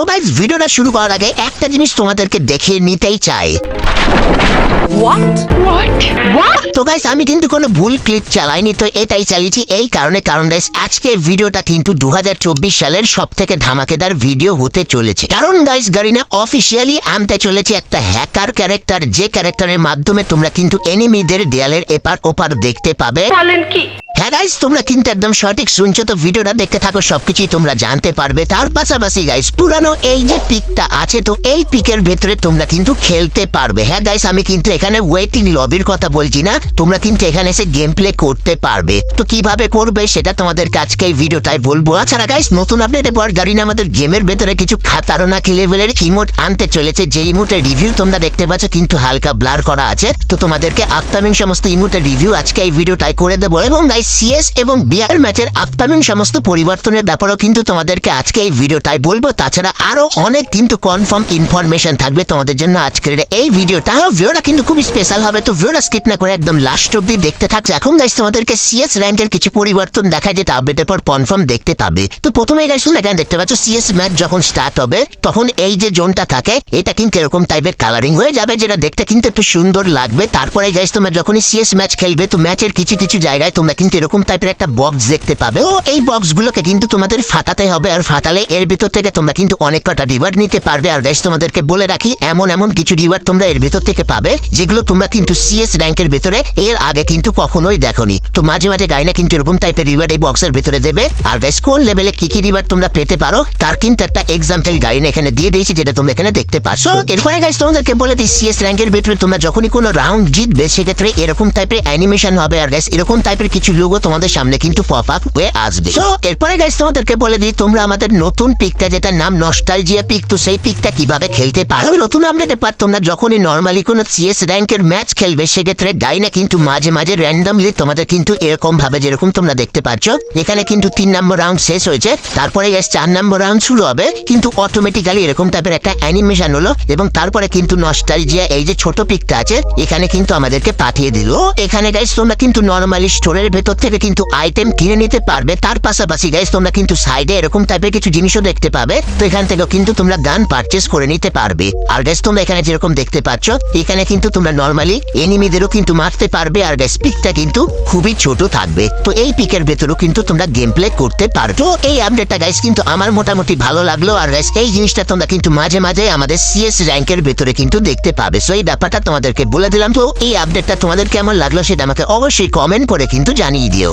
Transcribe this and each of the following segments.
তো ভিডিওটা শুরু করার আগে একটা জিনিস তোমাদেরকে দেখিয়ে নিতেই চাই? তো গাইস আমি কিন্তু কোনো ভুল ক্লিপ চালাইনি তো এটাই চালিয়েছি। এই কারণে কারণ গাইস আজকের ভিডিওটা কিন্তু দু হাজার চব্বিশ সালের সব থেকে ধামাকেদার ভিডিও হতে চলেছে। কারণ গাইস গারিনা অফিসিয়ালি আনতে চলেছে একটা হ্যাকার ক্যারেক্টার যে ক্যারেক্টারের মাধ্যমে তোমরা কিন্তু এনিমিদের দেয়ালের এপার ওপার দেখতে পাবে। বলেন কি? হ্যাঁ গাইস তোমরা কিন্তু একদম সঠিক শুনছো তো ভিডিওটা, দেখতে থাকো, সবকিছুই তোমরা জানতে পারবে। তার পাশাপাশি গাইস পুরানো এই যে পিকটা আছে তো, এই পিকের ভেতরে তোমরা কিন্তু খেলতে পারবে। হ্যাঁ গাইস আমি কিন্তু এখানে ওয়েটিং লবির কথা বলছি না, তোমরা কিন্তু এখানে এসে গেম প্লে করতে পারবে। তো কীভাবে করবে সেটা তোমাদের আজকে এই ভিডিওটাই বলব। আচ্ছা গাইস নতুন আপডেটের পর গাড়ি আমাদের গেমের ভেতরে কিছু খাতারোনা লেভেলের ইমোট আনতে চলেছে। যে ইমোটের রিভিউ তোমরা দেখতে পাচ্ছ, কিন্তু হালকা ব্লার করা আছে। তো তোমাদেরকে আপকামিং সমস্ত ইমোটের রিভিউ আজকে এই ভিডিওটাই করে দেবো। এবং গাইস সিএস এবং বিআর ম্যাচের আপকামিং সমস্ত পরিবর্তনের ব্যাপারেও কিন্তু তোমাদেরকে আজকে এই ভিডিওটাই বলব। তাছাড়া আরও অনেক কিন্তু কনফার্ম ইনফরমেশন থাকবে তোমাদের জন্য আজকের এই ভিডিওটা ভিডিওটা কিন্তু খুব স্পেশাল হবে, তো ভিডিওটা স্কিপ না করে একদম লাস্ট অব্দি দেখতে থাকছে এখন গাইস তোমাদেরকে সিএস র্যাঙ্কের কিছু পরিবর্তন দেখা যেটা আপডেটের পর কনফার্ম দেখতে পাবে। তো প্রথমে গাইস তোমরা এখানে দেখতে পাচ্ছ সিএস ম্যাচ যখন স্টার্ট হবে, তখন এই যে জোনটা থাকে, এটা কিন্তু এরকম টাইপের কালারিং হয়ে যাবে, যেটা দেখতে কিন্তু একটু সুন্দর লাগবে। তারপরে গাইস তোমরা যখনই সিএস ম্যাচ খেলবে, তো ম্যাচের কিছু কিছু জায়গায় তোমরা কিন্তু এরকম টাইপের একটা বক্স দেখতে পাবে। ও, এই বক্সগুলোকে কিন্তু তোমাদের ফাটাতে হবে আর ফাটালে এর ভিতর থেকে তোমরা কিন্তু অনেক কটা রিওয়ার্ড নিতে পারবে। আর গাইস তোমাদেরকে বলে রাখি, এমন এমন কিছু রিওয়ার্ড তোমরা এর ভিতর থেকে পাবে, যেগুলো তোমরা কিন্তু সিএস র্যাঙ্কের ভিতরে এর আগে কিন্তু কখনোই দেখোনি। তো মাঝে মাঝে গাইনা কিন্তু এরকম টাইপের রিওয়ার্ড এই বক্সের ভিতরে দেবে। আর গাইস কোন লেভেলে কি কি রিওয়ার্ড তোমরা পেতে পারো, তার কিন্তু একটা এক্সাম্পল গাইনা এখানে দিয়ে দিয়েছি, যেটা তোমরা এখানে দেখতে পাচ্ছ। এরপরে গাইস তোমাদেরকে বলে দিই সিএস র্যাঙ্কের ভিতরে তোমরা যখনই কোনো রাউন্ড জিতবে, সেক্ষেত্রে এরকম টাইপের অ্যানিমেশন হবে। আর গাইস এরকম টাইপের কিছু লোগো তোমাদের সামনে কিন্তু পপ আপ হয়ে আসবে। এরপরে গাইস তোমাদেরকে বলে দিই, তোমরা আমাদের নতুন পিকটা যেটা নাম নস্টালজিয়া পিক তো সেই পিকটা কীভাবে খেলতে পারো? নতুন আপডেটে পার, তোমরা যখনই নর্মালি কোনো সিএস র্যাঙ্কের ম্যাচ খেলবে, সেক্ষেত্রে ডাইনা কিন্তু মাঝে মাঝে র্যান্ডামলি তোমাদের কিন্তু এরকম ভাবে যেরকম তোমরা দেখতে পাচ্ছ, এখানে কিন্তু তিন নম্বর রাউন্ড শেষ হয়েছে। তারপরে গাইস চার নম্বর রাউন্ড শুরু হবে, কিন্তু অটোমেটিক্যালি এরকম টাইপের একটা অ্যানিমেশন হলো, এবং তারপরে কিন্তু নস্টালজিয়া এই যে ছোট পিকটা আছে, এখানে কিন্তু আমাদেরকে পাঠিয়ে দিল। এখানে গাইস তোমরা কিন্তু নর্মালি স্টোরের ভেতর থেকে কিন্তু আইটেম কিনে নিতে পারবে। তার পাশাপাশি গাইস তোমরা কিন্তু সাইডে এরকম টাইপের কিছু জিনিসও দেখতে পাবে। তো এখান থেকেও কিন্তু তোমরা গান পারচেস করে নিতে পারবে। আর গাইস তোমরা এখানে যেরকম দেখতে পাচ্ছ, এখানে কিন্তু তোমরা নর্মালি এনিমিদেরও কিন্তু মারতে পারবে। আর গাইস পিকটা কিন্তু খুবই ছোট থাকবে। তো এই পিকের ভেতরেও কিন্তু তোমরা গেম প্লে করতে পারো তো এই আপডেটটা গাইস কিন্তু আমার মোটামুটি ভালো লাগল। আর গাইস এই জিনিসটা তোমরা কিন্তু মাঝে মাঝে আমাদের সিএস র্যাঙ্কের ভেতরে কিন্তু দেখতে পাবে। সো এই ব্যাপারটা তোমাদেরকে বলে দিলাম। তো এই আপডেটটা তোমাদের কেমন লাগল সেটা আমাকে অবশ্যই কমেন্ট করে কিন্তু জানিয়ে দিও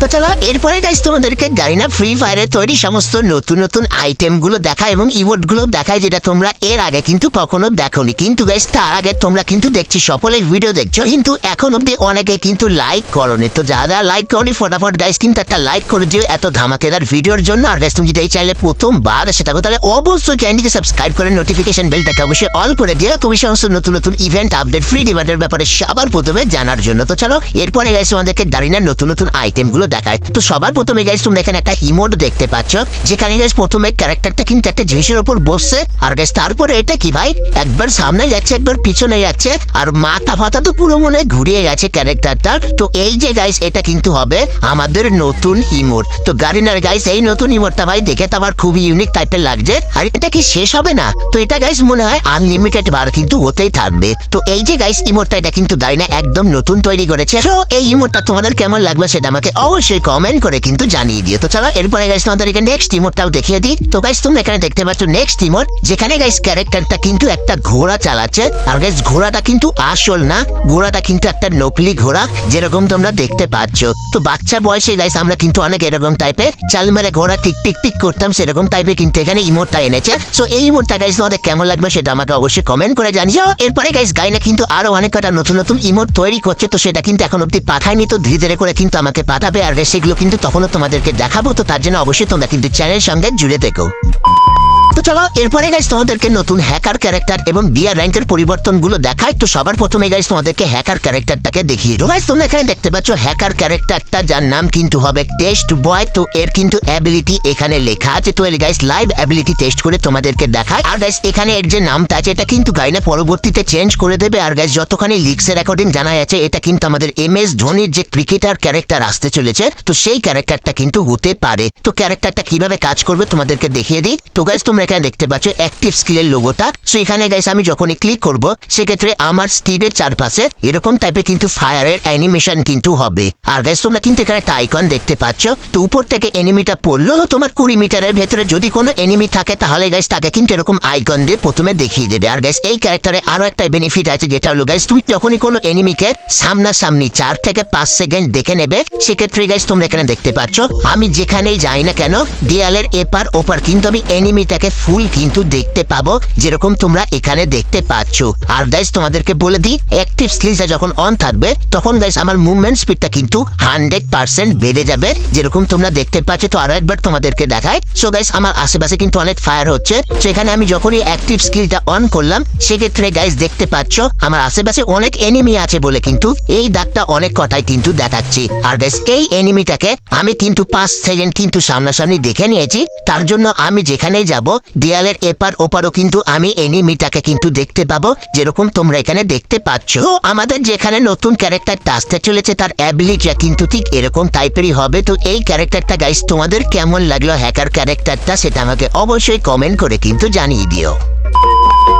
তো চলো এরপরে গাইস তোমাদেরকে জানি না ফ্রি ফায়ারের তৈরি সমস্ত নতুন নতুন আইটেমগুলো দেখা এবং ইমোটগুলো দেখায় যেটা তোমরা এর আগে কিন্তু কখনো দেখোনি। কিন্তু গাইস তার আগে তোমরা কিন্তু দেখছি সকলের ভিডিও দেখছ। কিন্তু এখন অব্দি অনেকে কিন্তু লাইক করনি। তো যারা লাইক করনি, ফটাফট গাইস কিন্তু একটা লাইক করে দিও এত ধামাকেদার ভিডিওর জন্য। আর গাইস তুমি যদি এই চাইলে প্রথমবার সেটা তাহলে অবশ্যই চ্যানেলটিকে সাবস্ক্রাইব করে নোটিফিকেশন বেলটাকে অবশ্যই অল করে দিও। তুমি সমস্ত নতুন নতুন ইভেন্ট আপডেট ফ্রি ডিভাইডের ব্যাপারে সবার প্রথমে জানার জন্য। তো চলো, এরপরে গাইস তোমাদেরকে দাঁড়িয়ে নতুন নতুন আইটেমগুলো দেখায়। তো সবার প্রথমে গাইস তোমরা এখানে একটা ইমোট দেখতে পাচ্ছ, যেখানে গাইস প্রথমে ক্যারেক্টারটা কিন্তু একটা জিনিসের উপর বসছে। আর গাইস তারপরে এটা কি ভাই? একবার সামনে যাচ্ছে, একবার পিছনে যাচ্ছে, আর মাথা ফাতা তো পুরো মনে ঘুরিয়ে গেছে ক্যারেক্টারটা তো এই যে গাইস এটা কিন্তু হবে আমাদের নতুন ইমোট তো গাড়িনার গাইস এই নতুন ইমোটটা ভাই দেখে তো আমার খুবই ইউনিক টাইপের লাগছে। আর এটা কি শেষ হবে না? তো এটা গাইস মনে হয় আনলিমিটেড বার কিন্তু হতেই থাকবে। তো এই যে গাইস ইমোটটা এটা কিন্তু দাঁড়িয়ে একদম নতুন তৈরি করেছে। তো এই ইমোটটা তোমাদের কেমন লাগবে সেটা আমাকে অবশ্যই কমেন্ট করে কিন্তু জানিয়ে দিও। তো চলো, এরপরে গাইস তোমাদেরকে নেক্সট ইমোটটাও দেখিয়ে দিই। তো গাইস তুমি এখানে দেখতে পাচ্ছ নেক্সট ইমোট যেখানে গাইস ক্যারেক্টারটা কিন্তু একটা ঘোড়া চালাচ্ছে। আর গাইস ঘোড়াটা কিন্তু আসল না, ঘোড়াটা কিন্তু একটা নকলি ঘোড়া, যেরকম তোমরা দেখতে পাচ্ছ। তো বাচ্চা বয়সে গাইস আমরা কিন্তু অনেক এরকম টাইপের চাল মেরে ঘোড়া টিক টিক টিক করতাম, সেরকম টাইপের কিন্তু এখানে ইমোটটা এনেছে। সো এই ইমোটটা গাইস তোমাদের কেমন লাগবে সেটা আমাকে অবশ্যই কমেন্ট করে জানিও। এরপরে গাইস গাইনা কিন্তু আরও অনেক কটা নতুন নতুন ইমোট তৈরি করছে, তো সেটা কিন্তু এখন অব্দি পাঠায়নি, তো ধীরে ধীরে করে কিন্তু আমাকে পাঠাবে। আর সেগুলো কিন্তু তখনও তোমাদেরকে দেখাবো, তো তার জন্য অবশ্যই তোমরা কিন্তু চ্যানেলের সঙ্গে জুড়ে দেখো তো চলো, এরপরে গাইস তোমাদেরকে নতুন হ্যাকার ক্যারেক্টার এবং বিয়ার র্যাঙ্কের পরিবর্তনগুলো দেখায় তো সবার প্রথমে গাইস তোমাদেরকে হ্যাকার ক্যারেক্টারটাকে দেখিয়ে গাইস তোমরা এখানে দেখতে পাচ্ছ হ্যাকার ক্যারেক্টারটা যার নাম কিন্তু হবে টেস্ট বয় তো এর কিন্তু অ্যাবিলিটি এখানে লেখা আছে। তো এর গাইস লাইভ অ্যাবিলিটি টেস্ট করে তোমাদেরকে দেখায় আর গাইস এখানে এর যে নামটা আছে, এটা কিন্তু গাইনা পরবর্তীতে চেঞ্জ করে দেবে। আর গাইস যতখানি লিক্সের অ্যাকর্ডিং জানা যাচ্ছে এটা কিন্তু আমাদের এম এস ধোনির যে ক্রিকেটার ক্যারেক্টার আসতে চলেছে, তো সেই ক্যারেক্টারটা কিন্তু হতে পারে। তো ক্যারেক্টারটা কীভাবে কাজ করবে তোমাদেরকে দেখিয়ে দিই। তো গাইস তোমরা এখানে দেখতে পাচ্ছ অ্যাক্টিভ স্কিলের লোগোটা সো এখানে গাইস আমি যখনই ক্লিক করব, সেক্ষেত্রে আমার স্টিভের চারপাশে এরকম টাইপের কিন্তু ফায়ারের অ্যানিমেশন কিন্তু হবে। আর গাইস তোমরা কিন্তু এখানে একটা আইকন দেখতে পাচ্ছ। তো, উপর থেকে এনিমিটা পড়ল, তোমার কুড়ি মিটারের ভেতরে যদি কোনো এনিমি থাকে, তাহলে গাইস তাকে কিন্তু এরকম আইকন দিয়ে প্রথমে দেখিয়ে দেবে। আর গাইস এই ক্যারেক্টারে আরও একটা বেনিফিট আছে, যেটা হলো গাইস তুমি যখনই কোনো এনিমিকে সামনাসামনি চার থেকে পাঁচ সেকেন্ড দেখে নেবে, সেক্ষেত্রে গাইস তোমরা এখানে দেখতে পাচ্ছ, আমি যেখানেই যাই না কেন, দেয়ালের এপার ওপার কিন্তু আমি এনিমিটাকে ফুল কিন্তু দেখতে পাবো, যেরকম তোমরা এখানে দেখতে পাচ্ছ। আর গাইস তোমাদেরকে বলে দিই অ্যাক্টিভ স্কিলটা যখন অন থাকবে, তখন গাইস আমার মুভমেন্ট স্পিডটা কিন্তু হান্ড্রেড পার্সেন্ট বেড়ে যাবে, যেরকম তোমরা দেখতে পাচ্ছ। তো আরও একবার তোমাদেরকে দেখায় সো গাইস আমার আশেপাশে কিন্তু অনেক ফায়ার হচ্ছে। সেখানে আমি যখনই অ্যাক্টিভ স্কিলটা অন করলাম, সেক্ষেত্রে গাইস দেখতে পাচ্ছ, আমার আশেপাশে অনেক এনিমি আছে বলে কিন্তু এই দাগটা অনেক কথাই কিন্তু দেখাচ্ছি। আর গাইস এই এনিমিটাকে আমি কিন্তু পাঁচ সেকেন্ড কিন্তু সামনাসামনি দেখে নিয়েছি। তার জন্য আমি যেখানেই যাব দেয়ালের এপার ওপারও কিন্তু আমি এনি মিটাকে কিন্তু দেখতে পাবো, যেরকম তোমরা এখানে দেখতে পাচ্ছ। আমাদের যেখানে নতুন ক্যারেক্টারটা আসতে চলেছে, তার অ্যাবিলিটিটা কিন্তু ঠিক এরকম টাইপেরই হবে। তো এই ক্যারেক্টারটা গাইস তোমাদের কেমন লাগল হ্যাকার ক্যারেক্টারটা, সেটা আমাকে অবশ্যই কমেন্ট করে কিন্তু জানিয়ে দিও।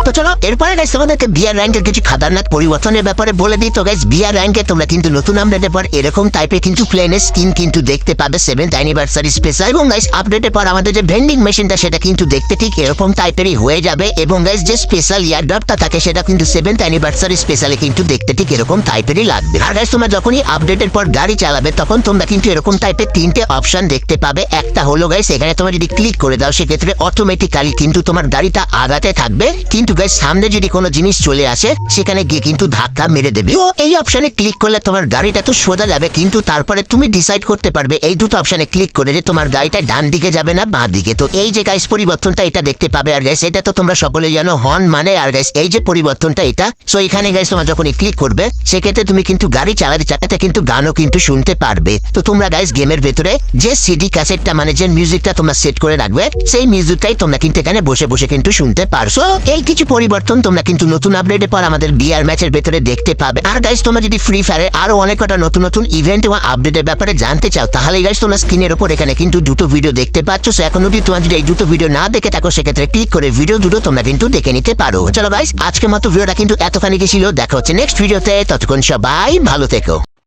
তো চলো, এরপরে গাইস তোমাদেরকে বিয়ার র্যাঙ্কের কিছু খাতারনাক পরিবর্তনের ব্যাপারে বলে দিই। তো গাইস বিয়ার র্যাঙ্কে তোমরা কিন্তু নতুন আপডেটের পর এরকম টাইপের কিন্তু প্লেনের স্কিন কিন্তু দেখতে পাবে সেভেন্থ অ্যানিভার্সারি স্পেশাল এবং গাইস আপডেটের পর আমাদের যে ভেন্ডিং মেশিনটা সেটা কিন্তু দেখতে ঠিক এরকম টাইপেরই হয়ে যাবে। এবং গাইস যে স্পেশাল ইয়ার ইয়ারড্রপটা থাকে, সেটা কিন্তু সেভেন্থ অ্যানিভার্সারি স্পেশালে কিন্তু দেখতে ঠিক এরকম টাইপেরই লাগবে। আর গাইস তোমরা যখনই আপডেটের পর গাড়ি চালাবে, তখন তোমরা কিন্তু এরকম টাইপের তিনটে অপশন দেখতে পাবে। একটা হলো গাইস এখানে তোমরা যদি ক্লিক করে দাও, সেক্ষেত্রে অটোমেটিক্যালি কিন্তু তোমার গাড়িটা আগাতে থাকবে। কিন্তু গাইস সামনে যদি কোনো জিনিস চলে আসে, সেখানে গিয়ে কিন্তু ধাক্কা মেরে দেবে। ও এই অপশনে ক্লিক করলে তোমার গাড়িটা তো সোজা যাবে, কিন্তু তারপরে তুমি ডিসাইড করতে পারবে। এই দুটো অপশনে ক্লিক করে যে তোমার গাড়িটা ডান দিকে যাবে না বাঁ দিকে। তো এই যে গাইস পরিবর্তনটা এটা দেখতে পাবে। আর গাইস এটা তো তোমরা সকলে জানো হর্ন মানে আর গাইস এই যে পরিবর্তনটা এটা। সো এখানে গাইস তোমরা যখনই ক্লিক করবে, সেক্ষেত্রে তুমি কিন্তু গাড়ি চালাতে চালাতে কিন্তু গানও কিন্তু শুনতে পারবে। তো তোমরা গাইস গেমের ভেতরে যে সিডি ক্যাসেটটা মানে যে মিউজিকটা তোমরা সেট করে রাখবে, সেই মিউজিকটাই তোমরা কিন্তু এখানে বসে বসে কিন্তু শুনতে পারছ। এই কিছু পরিবর্তন, তোমরা কিন্তু নতুন আপডেটের পর আমাদের বিয়ার ম্যাচের ভেতরে দেখতে পাবে। আর গাইস তোমরা যদি ফ্রি ফায়ারে আরও অনেক কটা নতুন নতুন ইভেন্ট এবং আপডেটের ব্যাপারে জানতে চাও, তাহলে গাইস তোমরা স্ক্রিনের উপর এখানে কিন্তু দুটো ভিডিও দেখতে পাচ্ছ। সো এখন যদি তোমার যদি এই দুটো ভিডিও না দেখে থাকো, সেক্ষেত্রে ক্লিক করে ভিডিও দুটো তোমরা কিন্তু দেখে নিতে পারো। চলো গাইস আজকের মতো ভিডিওটা কিন্তু এতখানি ছিল দেখা হচ্ছে নেক্সট ভিডিওতে ততক্ষণ সবাই ভালো থেকো।